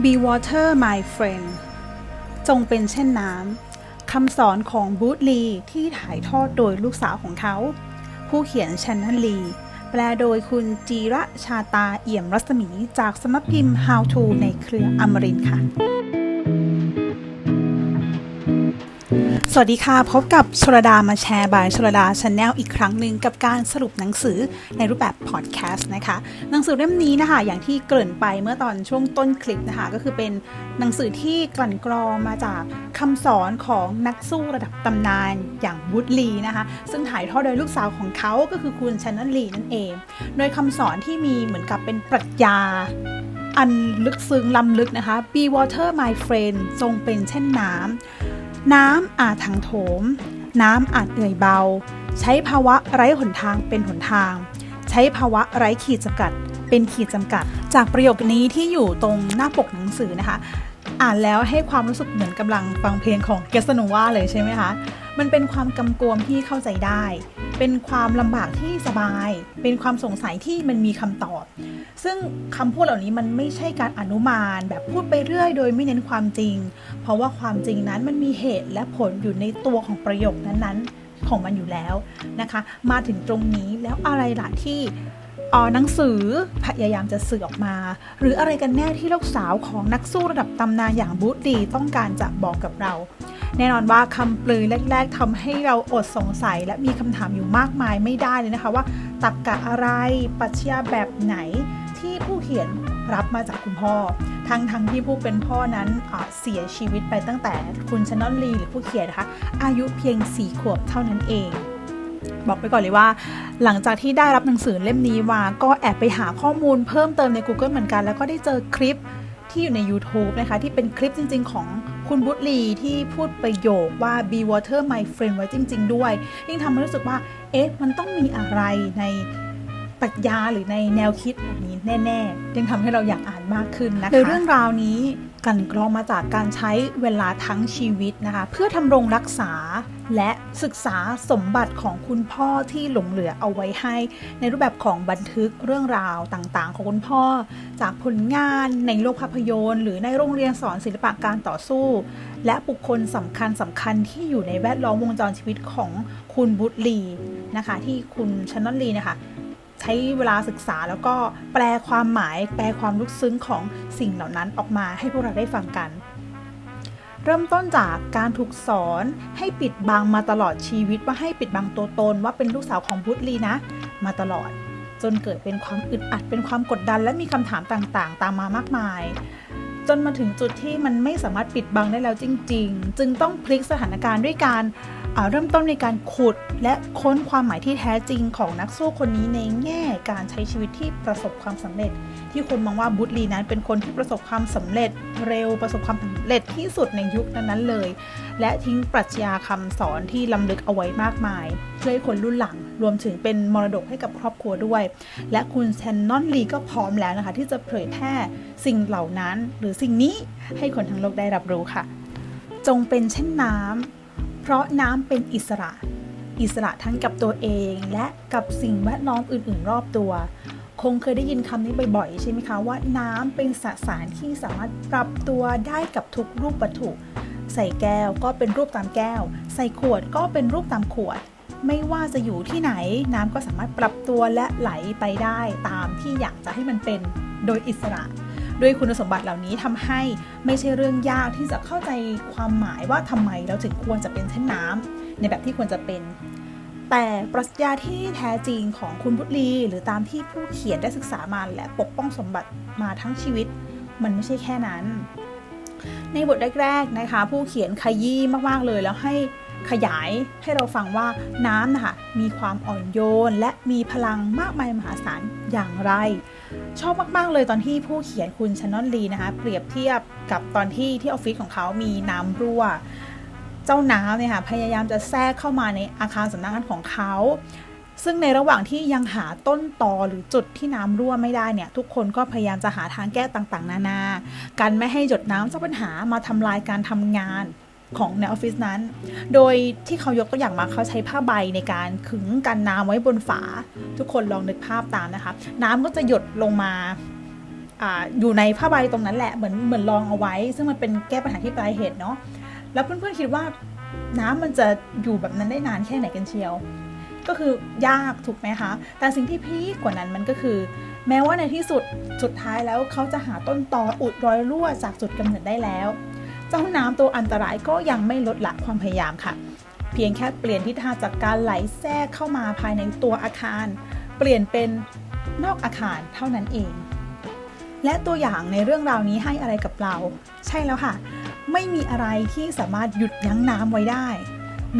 Be water my friend จงเป็นเช่นน้ำคำสอนของบูธลีที่ถ่ายทอดโดยลูกสาวของเขา ผู้เขียนชันนันลี แปลโดยคุณจีระชาตาเอี่ยมรัศมีจากสำนักพิมพ์ How to ในเครืออมรินค่ะ สวัสดีค่ะ พบกับชลดามาแชร์บายชลดาชาแนลอีกครั้งหนึ่งกับการสรุปหนังสือในรูปแบบพอดแคสต์นะคะ หนังสือเล่มนี้นะคะ อย่างที่เกริ่นไปเมื่อตอนช่วงต้นคลิปนะคะ ก็คือเป็นหนังสือที่กลั่นกรองมาจากคำสอนของนักสู้ระดับตำนานอย่างวูดลีนะคะ ซึ่งถ่ายทอดโดยลูกสาวของเขาก็คือคุณชนนันลีนั่นเอง โดยคำสอนที่มีเหมือนกับเป็นปรัชญาอันลึกซึ้งล้ำลึกนะคะ Be water my friend ทรงเป็นเช่นน้ำ น้ำอาจถังโถม น้ำอาจเหนื่อยเบา ใช้ภาวะไร้หนทางเป็นหนทาง ใช้ภาวะไร้ขีดจำกัด เป็นขีดจำกัด จากประโยคนี้ที่อยู่ตรงหน้าปกหนังสือนะคะ อ่านแล้วให้ความรู้สึกเหมือนกำลังฟังเพลงของเกสโนวาเลยใช่ไหมคะ มันเป็นความกำกวมที่เข้าใจได้ เป็นความลำบากที่สบาย เป็นความสงสัยที่มันมีคำตอบ ซึ่งคำพูดเหล่านี้มันไม่ใช่การอนุมานแบบพูดไปเรื่อยโดยไม่เน้นความจริง เพราะว่าความจริงนั้นมันมีเหตุและผลอยู่ในตัวของประโยคนั้นๆ ของมันอยู่แล้วนะคะ มาถึงตรงนี้แล้วอะไรล่ะที่อ่อหนังสือพยายามจะสื่อออกมา หรืออะไรกันแน่ที่ลูกสาวของนักสู้ระดับตำนานอย่างบูธดีต้องการจะบอกกับเรา แน่นอนว่าคำปลือแรก ๆทำให้เราอดสงสัย และมีคำถามอยู่มากมายไม่ได้เลยนะคะว่าตักกะอะไรปรัชญาแบบไหนที่ผู้เขียนรับมาจากคุณพ่อ ทั้งทั้งที่ผู้เป็นพ่อนั้นเสียชีวิตไปตั้งแต่คุณชนอลลีหรือผู้เขียนนะคะอายุเพียง 4 ขวบเท่านั้นเอง บอกไปก่อนเลยว่า หลังจากที่ได้รับหนังสือเล่มนี้มาก็แอบไปหาข้อมูลเพิ่มเติมใน Google เหมือนกัน แล้วก็ได้เจอคลิปที่อยู่ใน YouTube นะคะที่เป็นคลิปจริง ๆ ของ คุณบุตรีที่พูดประโยคว่า be water my friend ไว้จริง ๆ ด้วย ยิ่งทำให้รู้สึกว่า เอ๊ะ มันต้องมีอะไรในปรัชญาหรือในแนวคิดแบบนี้แน่ ๆ ยังทำให้เราอยากอ่านมากขึ้นนะคะโดยเรื่องราวนี้ กันกรองมาจากการใช้เวลาทั้งชีวิตนะคะ เพื่อทำรงรักษาและศึกษาสมบัติของคุณพ่อที่หลงเหลือเอาไว้ให้ ในรูปแบบของบันทึกเรื่องราวต่างๆ ของคุณพ่อ จากผลงานในโลกภาพยนตร์ หรือในโรงเรียนสอนศิลปะการต่อสู้ และบุคคลสำคัญสำคัญที่อยู่ในแวดล้อมวงจรชีวิตของคุณบุตลีนะคะ ที่คุณชนนลีนะคะ ใช้เวลาศึกษาแล้วก็แปลความหมายแปลความลึกซึ้งของสิ่งเหล่านั้นออกมาให้พวกเราได้ฟังกัน เริ่มต้นจากการถูกสอนให้ปิดบังมาตลอดชีวิตว่าให้ปิดบังตัวตนว่าเป็นลูกสาวของบุตลีนะ มาตลอด จนเกิดเป็นความอึดอัดเป็นความกดดัน และมีคำถามต่างๆ ตามมามากมายจนมาถึงจุดที่มันไม่สามารถปิดบังได้แล้วจริง ๆ จึงต้องพลิกสถานการณ์ด้วยการ เริ่มต้นในการขุดและค้นความหมายที่แท้จริงของนักสู้คนนี้ในแง่การใช้ชีวิตที่ประสบความสำเร็จ ที่คนมองว่าบุตลีนั้นเป็นคนที่ประสบความสำเร็จเร็วประสบความสำเร็จที่สุดในยุคนั้นๆเลย และทิ้งปรัชญาคำสอนที่ล้ำลึกเอาไว้มากมาย เพื่อให้คนรุ่นหลังรวมถึงเป็นมรดกให้กับครอบครัวด้วย และคุณแชนนอนลีก็พร้อมแล้วนะคะ ที่จะเผยแพร่สิ่งเหล่านั้น หรือสิ่งนี้ให้คนทั้งโลกได้รับรู้ค่ะ จงเป็นเช่นน้ำ เพราะน้ำเป็นอิสระ อิสระทั้งกับตัวเองและกับสิ่งแวดล้อมอื่น ๆ รอบตัว คงเคยได้ยินคำนี้บ่อยๆ ใช่ไหมคะว่าน้ำเป็นสสารที่สามารถปรับตัวได้กับทุกรูปวัตถุ ใส่แก้วก็เป็นรูปตามแก้ว ใส่ขวดก็เป็นรูปตามขวด ไม่ว่าจะอยู่ที่ไหนน้ำก็สามารถปรับตัวและไหลไปได้ตามที่อยากจะให้มันเป็นโดยอิสระ ด้วยคุณสมบัติเหล่านี้ทำให้ไม่ใช่เรื่องยากที่จะเข้าใจความหมายว่าทำไมเราถึงควรจะเป็นเช่นน้ำในแบบที่ควรจะเป็น แต่ปรัชญาที่แท้จริงของคุณบุตรีหรือตามที่ผู้เขียนได้ศึกษามาและปกป้องสมบัติมาทั้งชีวิต มันไม่ใช่แค่นั้น ในบทแรกๆนะคะ ผู้เขียนขยี้มากๆเลยแล้วให้ ขยายให้เราฟังว่าน้ำนะคะมีความอ่อนโยน และมีพลังมากมายมหาศาลอย่างไร ชอบมาก ๆ เลยตอนที่ผู้เขียนคุณชนนลีนะคะ เปรียบเทียบกับตอนที่ที่ออฟฟิศของเขามีน้ำรั่ว เจ้าน้ำเนี่ยค่ะพยายามจะแทรกเข้ามาในอาคารสำนักงานของเขาซึ่งในระหว่างที่ยังหาต้นตอหรือจุดที่น้ำรั่วไม่ได้เนี่ย ทุกคนก็พยายามจะหาทางแก้ต่างๆ นานาการไม่ให้หยดน้ำเจ้าปัญหามาทำลายการทำงาน ของในออฟฟิศนั้น โดยที่เขายกตัวอย่างมาเขาใช้ผ้าใบในการขึงกันน้ำไว้บนฝา ทุกคนลองนึกภาพตามนะคะ น้ำก็จะหยดลงมาออยู่ในผ้าใบตรงนั้นแหละเหมือนเหมือนรองเอาไว้ ซึ่งมันเป็นแก้ปัญหาที่ปลายเหตุเนาะแล้วเพื่อนๆคิดว่าน้ำมันจะอยู่แบบนั้นได้นานแค่ไหนกันเชียว ก็คือยากถูกไหมคะ แต่สิ่งที่พีคกว่านั้นมันก็คือ แม้ว่าในที่สุดสุดท้ายแล้วเขาจะหาต้นตออุดรอยรั่วจากจุดกำเนิดได้แล้ว เจ้าน้ำตัวอันตรายก็ยังไม่ลดละความพยายามค่ะ เพียงแค่เปลี่ยนทิศทางจากการไหลแทรกเข้ามาภายในตัวอาคาร เปลี่ยนเป็นนอกอาคารเท่านั้นเอง และตัวอย่างในเรื่องราวนี้ให้อะไรกับเรา ใช่แล้วค่ะ ไม่มีอะไรที่สามารถหยุดยั้งน้ำไว้ได้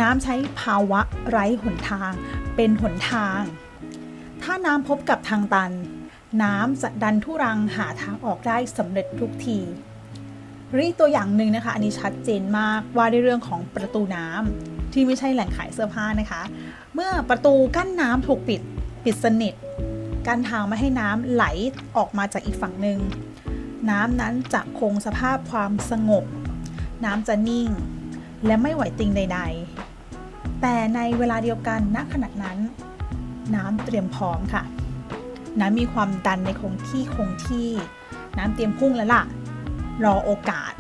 น้ำใช้ภาวะไร้หนทาง เป็นหนทาง ถ้าน้ำพบกับทางตัน น้ำจะดันทุรังหาทางออกได้สำเร็จทุกที รีตัวอย่างหนึ่งนะคะ อันนี้ชัดเจนมากว่าในเรื่องของประตูน้ำที่ไม่ใช่แหล่งขายเสื้อผ้านะคะ เมื่อประตูกั้นน้ำถูกปิดปิดสนิทกั้นทางไม่ให้น้ำไหลออกมาจากอีกฝั่งหนึ่งน้ำนั้นจะคงสภาพความสงบ น้ำจะนิ่ง และไม่ไหวติงใด ๆ แต่ในเวลาเดียวกันณขณะนั้น น้ำเตรียมพร้อมค่ะ น้ำมีความดันในคงที่คงที่ น้ำเตรียมพุ่งแล้วล่ะ รอโอกาส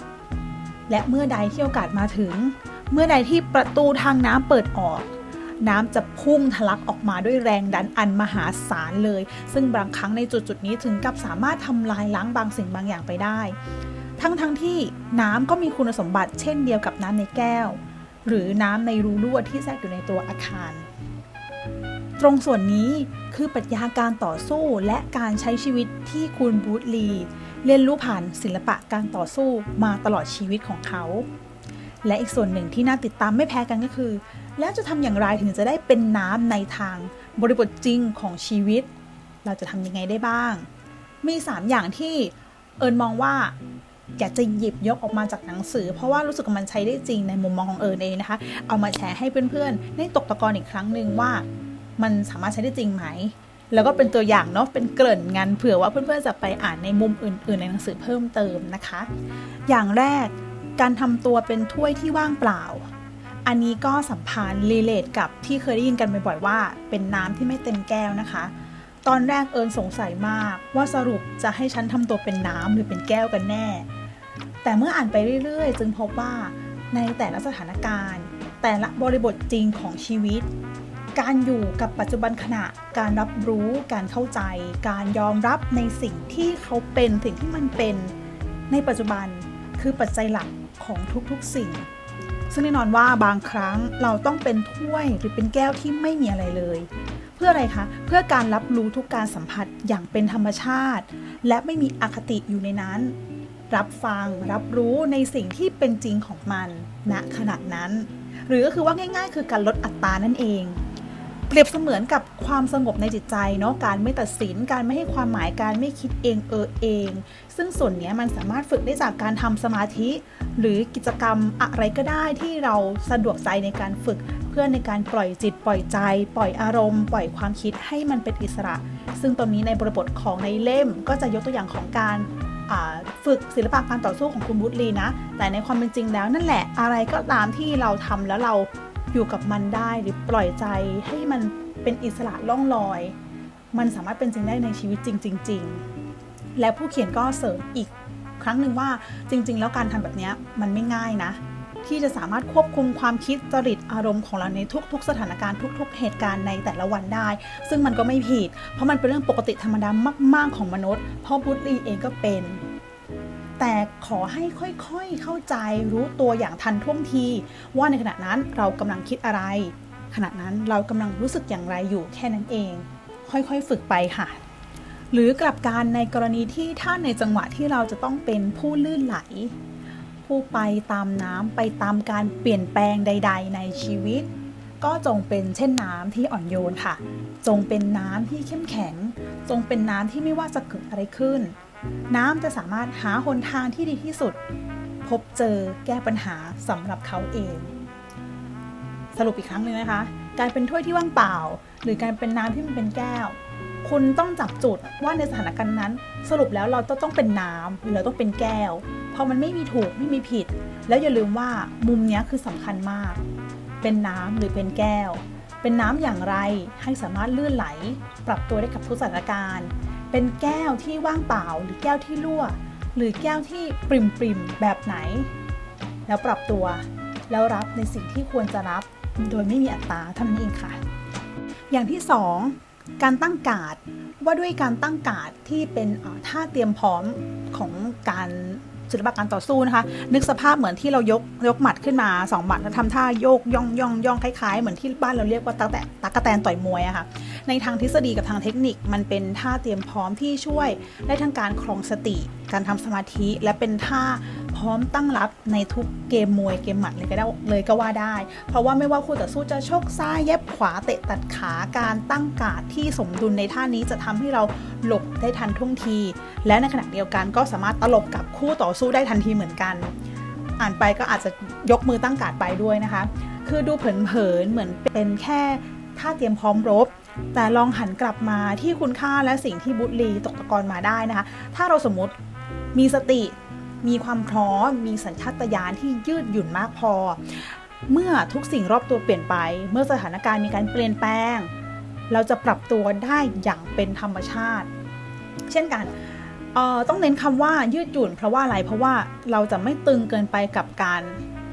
และเมื่อใดที่โอกาสมาถึง เมื่อใดที่ประตูทางน้ำเปิดออก น้ำจะพุ่งทะลักออกมาด้วยแรงดันอันมหาศาลเลย ซึ่งบางครั้งในจุดจุดๆนี้ถึงกับสามารถทำลายล้างบางสิ่งบางอย่างไปได้ ทั้งทั้งที่น้ำก็มีคุณสมบัติเช่นเดียวกับน้ำในแก้ว หรือน้ำในรูรั่วที่แทรกอยู่ในตัวอาคารตรงส่วนนี้คือปรัชญาการต่อสู้และการใช้ชีวิตที่คุณบรูซลี เรียนรู้ผ่านศิลปะการต่อสู้มาตลอดชีวิตของเขา และอีกส่วนหนึ่งที่น่าติดตามไม่แพ้กันก็คือ แล้วจะทำอย่างไรถึงจะได้เป็นน้ำในทางบริบทจริงของชีวิต เราจะทำยังไงได้บ้าง มี 3 อย่างที่เอิญมองว่าอยากจะหยิบยกออกมาจากหนังสือ เพราะว่ารู้สึกว่ามันใช้ได้จริงในมุมมองของเอิญเองนะคะ เอามาแชร์ให้เพื่อนๆได้ตกตะกอนอีกครั้งหนึ่งว่า มันสามารถใช้ได้จริงไหม แล้วก็เป็นตัวอย่างเนาะเป็นเกริ่นงานเผื่อว่าเพื่อนๆจะไปอ่านในมุมอื่น ๆ ในหนังสือเพิ่มเติมนะคะ อย่างแรกการทำตัวเป็นถ้วยที่ว่างเปล่า อันนี้ก็สัมพันธ์รีเลทกับที่เคยได้ยินกันบ่อยๆว่า เป็นน้ำที่ไม่เต็มแก้วนะคะ ตอนแรกเอิญสงสัยมากว่าสรุปจะให้ฉันทำตัวเป็นน้ำหรือเป็นแก้วกันแน่ แต่เมื่ออ่านไปเรื่อยๆ จึงพบว่าในแต่ละสถานการณ์ แต่ละบริบทจริงของชีวิต การอยู่กับปัจจุบันขณะ การรับรู้การเข้าใจ การยอมรับในสิ่งที่เขาเป็นสิ่งที่มันเป็นในปัจจุบันคือปัจจัยหลักของทุกๆสิ่ง ซึ่งแน่นอนว่าบางครั้งเราต้องเป็นถ้วยหรือเป็นแก้วที่ไม่มีอะไรเลย เพื่ออะไรคะเพื่อการรับรู้ทุกการสัมผัสอย่างเป็นธรรมชาติ และไม่มีอคติอยู่ในนั้น รับฟังรับรู้ในสิ่งที่เป็นจริงของมันณขณะนั้น หรือก็คือว่าง่าย ๆ คือการลดอัตรานั่นเอง เปรียบเสมือนกับความสงบในจิตใจเนาะการไม่ตัดสินการไม่ให้ความหมายการไม่คิดเองเออเอง ซึ่งส่วนนี้มันสามารถฝึกได้จากการทำสมาธิ หรือกิจกรรมอะไรก็ได้ที่เราสะดวกใจในการฝึก เพื่อในการปล่อยจิตปล่อยใจ ปล่อยอารมณ์ ปล่อยความคิดให้มันเป็นอิสระ ซึ่งตรงนี้ในบริบทของในเล่มก็จะยกตัวอย่างของการฝึกศิลปะการต่อสู้ของคุณบุตรีนะ แต่ในความเป็นจริงแล้วนั่นแหละอะไรก็ตามที่เราทำแล้วเรา อยู่กับมันได้หรือปล่อยใจให้มันเป็นอิสระล่องลอย มันสามารถเป็นจริงได้ในชีวิตจริง ๆ และผู้เขียนก็เสริมอีกครั้งหนึ่งว่าจริง ๆ แล้วการทำแบบนี้มันไม่ง่ายนะ ที่จะสามารถควบคุมความคิดจริตอารมณ์ของเราในทุก ๆ สถานการณ์ทุก ๆ เหตุการณ์ในแต่ละวันได้ ซึ่งมันก็ไม่ผิด เพราะมันเป็นเรื่องปกติธรรมดามาก ๆ ของมนุษย์พ่อบุตรีเองก็เป็น แต่ขอให้ค่อยๆเข้าใจรู้ตัวอย่างทันท่วงที ว่าในขณะนั้นเรากำลังคิดอะไร ขณะนั้นเรากำลังรู้สึกอย่างไรอยู่แค่นั้นเอง ค่อยๆฝึกไปค่ะ หรือกลับการในกรณีที่ถ้าในจังหวะที่เราจะต้องเป็นผู้ลื่นไหล ผู้ไปตามน้ำไปตามการเปลี่ยนแปลงใด ๆ ในชีวิตก็จงเป็นเช่นน้ำที่อ่อนโยนค่ะ จงเป็นน้ำที่เข้มแข็ง จงเป็นน้ำที่ไม่ว่าจะเกิดอะไรขึ้น น้ำจะสามารถหาหนทางที่ดีที่สุด พบเจอแก้ปัญหาสำหรับเขาเอง สรุปอีกครั้งหนึ่งนะคะ การเป็นถ้วยที่ว่างเปล่า หรือการเป็นน้ำที่มันเป็นแก้ว คุณต้องจับจุดว่าในสถานการณ์นั้น สรุปแล้วเราต้องเป็นน้ำหรือเราต้องเป็นแก้ว เพราะมันไม่มีถูกไม่มีผิด แล้วอย่าลืมว่ามุมนี้คือสำคัญมาก เป็นน้ำหรือเป็นแก้ว เป็นน้ำอย่างไรให้สามารถลื่นไหล ปรับตัวได้กับทุกสถานการณ์ เป็นแก้วที่ว่างเปล่า หรือแก้วที่รั่ว หรือแก้วที่ปริมปริมแบบไหน แล้วปรับตัวแล้วรับในสิ่งที่ควรจะรับโดยไม่มีอัตราเท่านั้นเองค่ะ อย่างที่ 2 การตั้งการ์ดว่าด้วยการตั้งการ์ดที่เป็นท่าเตรียมพร้อมของการ ศิลปะการต่อสู้นะคะ นึกสภาพเหมือนที่เรายกยกหมัดขึ้นมาสองหมัดแล้วทำท่าโยกย่องย่องย่องคล้ายๆ เหมือนที่บ้านเราเรียกว่าตักแตะตักกะแตนต่อยมวยอะค่ะในทางทฤษฎีกับทางเทคนิคมันเป็นท่าเตรียมพร้อมที่ช่วยได้ทั้งการครองสติ การทำสมาธิและเป็นท่าพร้อมตั้งรับในทุกเกมมวยเกมหมัดเลยก็ได้เลยก็ว่าได้ เพราะว่าไม่ว่าคู่ต่อสู้จะชกซ้ายเย็บขวาเตะตัดขาการตั้งกาดที่สมดุลในท่านี้จะทำให้เราหลบได้ทันท่วงที และในขณะเดียวกันก็สามารถตลบกับคู่ต่อสู้ได้ทันทีเหมือนกัน อ่านไปก็อาจจะยกมือตั้งกาดไปด้วยนะคะ คือดูเผินๆเหมือนเป็นแค่ท่าเตรียมพร้อมรบ แต่ลองหันกลับมาที่คุณค่าและสิ่งที่บุตรีตกตะกอนมาได้นะคะ ถ้าเราสมมติ มีสติ มีความพร้อม มีสัญชาตญาณที่ยืดหยุ่นมากพอ เมื่อทุกสิ่งรอบตัวเปลี่ยนไป เมื่อสถานการณ์มีการเปลี่ยนแปลง เราจะปรับตัวได้อย่างเป็นธรรมชาติ เช่นกันเอ่อต้องเน้นคำว่ายืดหยุ่น เพราะว่าอะไร เพราะว่าเราจะไม่ตึงเกินไปกับการ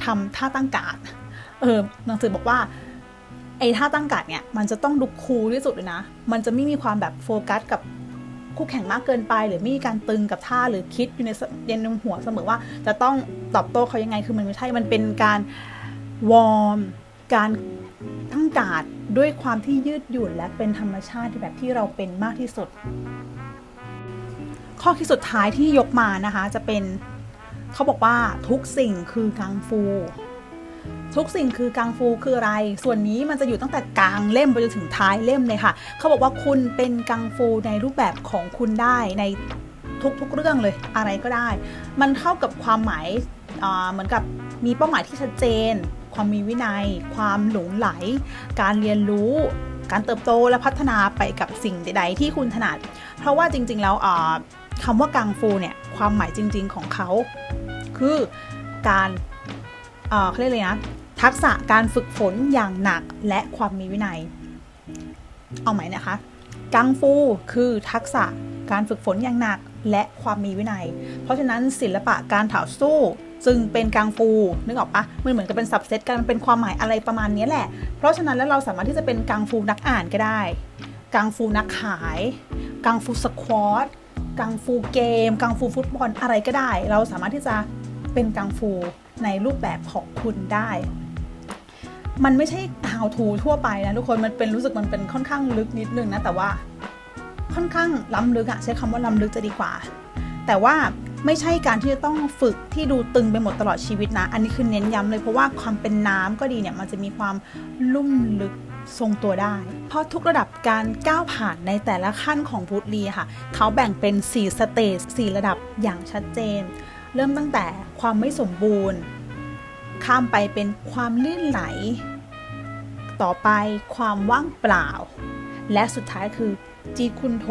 ทำท่าตั้งการดเออหนังสือบอกว่าไอ้ท่าตั้งการดเนี่ยมันจะต้องดูคูลที่สุดเลยนะ มันจะไม่มีความแบบโฟกัสกับ คู่แข่งมากเกินไป หรือไม่มีการตึงกับท่าหรือคิดอยู่ในเย็นในหัวเสมอว่า จะต้องตอบโต้เขายังไงคือมันไม่ใช่มันเป็นการวอร์มการตั้งกาดด้วยความที่ยืดหยุ่นและเป็นธรรมชาติแบบที่เราเป็นมากที่สุด ข้อคิดสุดท้ายที่ยกมานะคะจะเป็นเขาบอกว่าทุกสิ่งคือกังฟู ทุกสิ่งคือกังฟูคืออะไร ส่วนนี้มันจะอยู่ตั้งแต่กลางเล่มไปจนถึงท้ายเล่มเลยค่ะ เขาบอกว่าคุณเป็นกังฟูในรูปแบบของคุณได้ในทุกๆเรื่องเลยอะไรก็ได้ มันเท่ากับความหมายเหมือนกับมีเป้าหมายที่ชัดเจน ความมีวินัย ความหลงไหล การเรียนรู้ การเติบโตและพัฒนาไปกับสิ่งใด ๆ ที่คุณถนัด เพราะว่าจริง ๆ แล้วอ่าคำว่ากังฟูเนี่ยความหมายจริง ๆ ของเขา คือการเขาเรียกเลยนะ ทักษะการฝึกฝนอย่างหนักและความมีวินัย เอาไหมนะคะ กังฟูคือทักษะการฝึกฝนอย่างหนักและความมีวินัย เพราะฉะนั้นศิลปะการต่อสู้จึงเป็นกังฟูนึกออกปะมันเหมือนกับเป็นสับเซตกันมันเป็นความหมายอะไรประมาณนี้แหละ เพราะฉะนั้นแล้วเราสามารถที่จะเป็นกังฟูนักอ่านก็ได้ กังฟูนักขาย กังฟูสควอตกังฟูเกม กังฟูฟุตบอลอะไรก็ได้ เราสามารถที่จะเป็นกังฟูในรูปแบบของคุณได้ มันไม่ใช่ how to ทั่วไปนะทุกคนมันเป็นรู้สึกมันเป็นค่อนข้างลึกนิดนึงนะแต่ว่าค่อนข้างล้ำลึกอะใช้คำว่าล้ำลึกจะดีกว่า แต่ว่าไม่ใช่การที่จะต้องฝึกที่ดูตึงไปหมดตลอดชีวิตนะ อันนี้คือเน้นย้ำเลยเพราะว่าความเป็นน้ำก็ดีเนี่ยมันจะมีความลุ่มลึกทรงตัวได้ เพราะทุกระดับการก้าวผ่านในแต่ละขั้นของบูตลีค่ะ เขาแบ่งเป็น 4 สเตจ4ระดับอย่างชัดเจน เริ่มตั้งแต่ความไม่สมบูรณ์ ข้ามไปเป็นความลื่นไหล ต่อไปความว่างเปล่า และสุดท้ายคือจีดคุณโท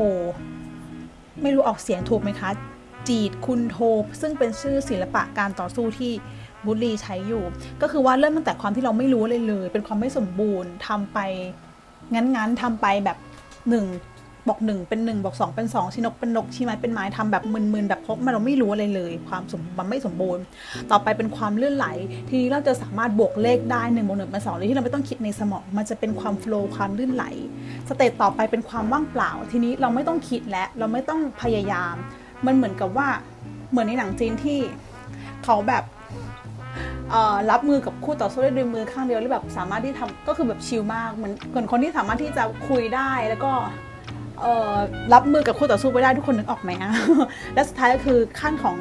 ไม่รู้ออกเสียงถูกไหมคะ จีดคุณโท ซึ่งเป็นชื่อศิลปะการต่อสู้ที่บุรีใช้อยู่ ก็คือว่าเริ่มตั้งแต่ความที่เราไม่รู้เลยเลย เป็นความไม่สมบูรณ์ทำไปงั้นๆทำไปแบบหนึ่ง บอกหนึ่งเป็นหนึ่งบอกสองเป็นสองชินกเป็นนกชี้ไม้เป็นไม้ทำแบบมึนๆแบบพราะมันเราไม่รู้อะไรเลย ความสมมันไม่สมบูรณ์ ต่อไปเป็นความเลื่อนไหล ทีนี้เราจะสามารถบวกเลขได้หนึ่งบวกหนึ่งเป็นสองโดยที่เราไม่ต้องคิดในสมอง มันจะเป็นความโฟล์ความลื่นไหล สเตจต่อไปเป็นความว่างเปล่า ทีนี้เราไม่ต้องคิดและเราไม่ต้องพยายาม มันเหมือนกับว่าเหมือนในหนังจีนที่เขาแบบรับมือกับคู่ต่อสู้ได้ด้วยมือข้างเดียวแล้วแบบสามารถที่ทำก็คือแบบชิลมากเหมือนคนที่สามารถที่จะคุยได้แล้วก็ รับมือกับคู่ต่อสู้ไปได้ทุกคนนึกออกไหมอะและสุดท้ายก็คือขั้นของ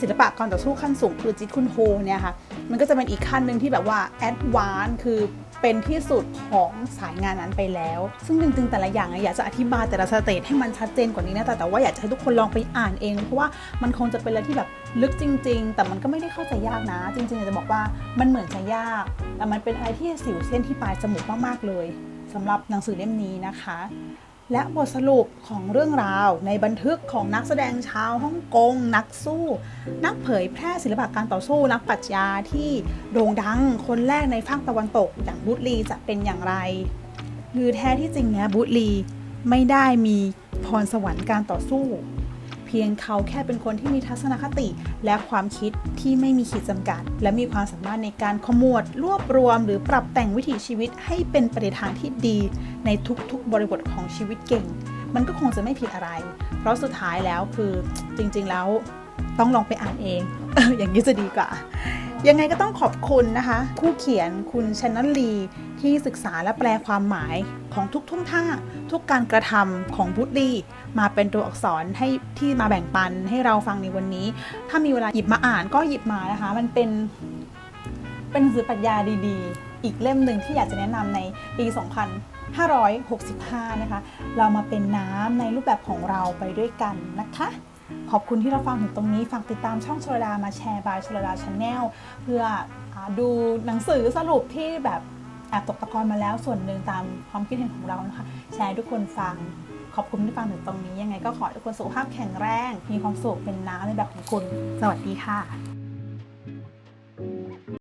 ศิลปะการต่อสู้ขั้นสูงคือจิตคุณโฮเนี่ยค่ะมันก็จะเป็นอีกขั้นหนึ่งที่แบบว่าแอดวานคือเป็นที่สุดของสายงานนั้นไปแล้ว ซึ่งจริงๆแต่ละอย่างอะอยากจะอธิบายแต่ละสเตจให้มันชัดเจนกว่านี้นะแต่แต่ว่าอยากจะให้ทุกคนลองไปอ่านเอง เพราะว่ามันคงจะเป็นอะไรที่แบบลึกจริง ๆ แต่มันก็ไม่ได้เข้าใจยากนะ จริงๆอยากจะบอกว่ามันเหมือนจะยาก แต่มันเป็นอะไรที่สิวเส้นที่ปลายจมูกมากๆเลยสำหรับหนังสือเล่มนี้นะคะ และบทสรุปของเรื่องราวในบันทึกของนักแสดงชาวฮ่องกง นักสู้ นักเผยแพร่ศิลปะการต่อสู้ นักปรัชญาที่โด่งดังคนแรกในภาคตะวันตก อย่างบูตลีจะเป็นอย่างไร หรือแท้ที่จริงเนี่ยบูตลีไม่ได้มีพรสวรรค์การต่อสู้ พียงเขาแค่เป็นคนที่มีทัศนคติ และความคิดที่ไม่มีขีดจำกัด และมีความสามารถในการขมวด รวบรวม หรือปรับแต่งวิถีชีวิตให้เป็นไปในทางที่ดี ในทุกๆ บริบทของชีวิตเก่ง มันก็คงจะไม่ผิดอะไร เพราะสุดท้ายแล้วคือจริงๆแล้วต้องลองไปอ่านเอง อย่างนี้จะดีกว่า ยังไงก็ต้องขอบคุณนะคะ คู่เขียนคุณชนนลี ที่ศึกษาและแปลความหมายของทุกท่วงท่า ทุกการกระทำของบุตรีมาเป็นตัวอักษรให้ที่มาแบ่งปันให้เราฟังในวันนี้ ถ้ามีเวลาหยิบมาอ่านก็หยิบมานะคะ มันเป็นเป็นหนังสือปรัชญาดีๆ อีกเล่มหนึ่งที่อยากจะแนะนำในปี 2565 นะคะ เรามาเป็นน้ำในรูปแบบของเราไปด้วยกันนะคะ ขอบคุณที่เราฟังถึงตรงนี้ ฝากติดตามช่องชลดามาแชร์บายชลดาชาแนลเพื่ออดูหนังสือสรุปที่แบบ แอบตกตะกอนมาแล้วส่วนหนึ่งตามความคิดเห็นของเรานะคะแชร์ทุกคนฟังขอบคุณที่ฟังถึงตรงนี้ยังไงก็ขอให้ทุกคนสุขภาพแข็งแรง มีความสุขเป็นน้ำในแบบของคุณ สวัสดีค่ะ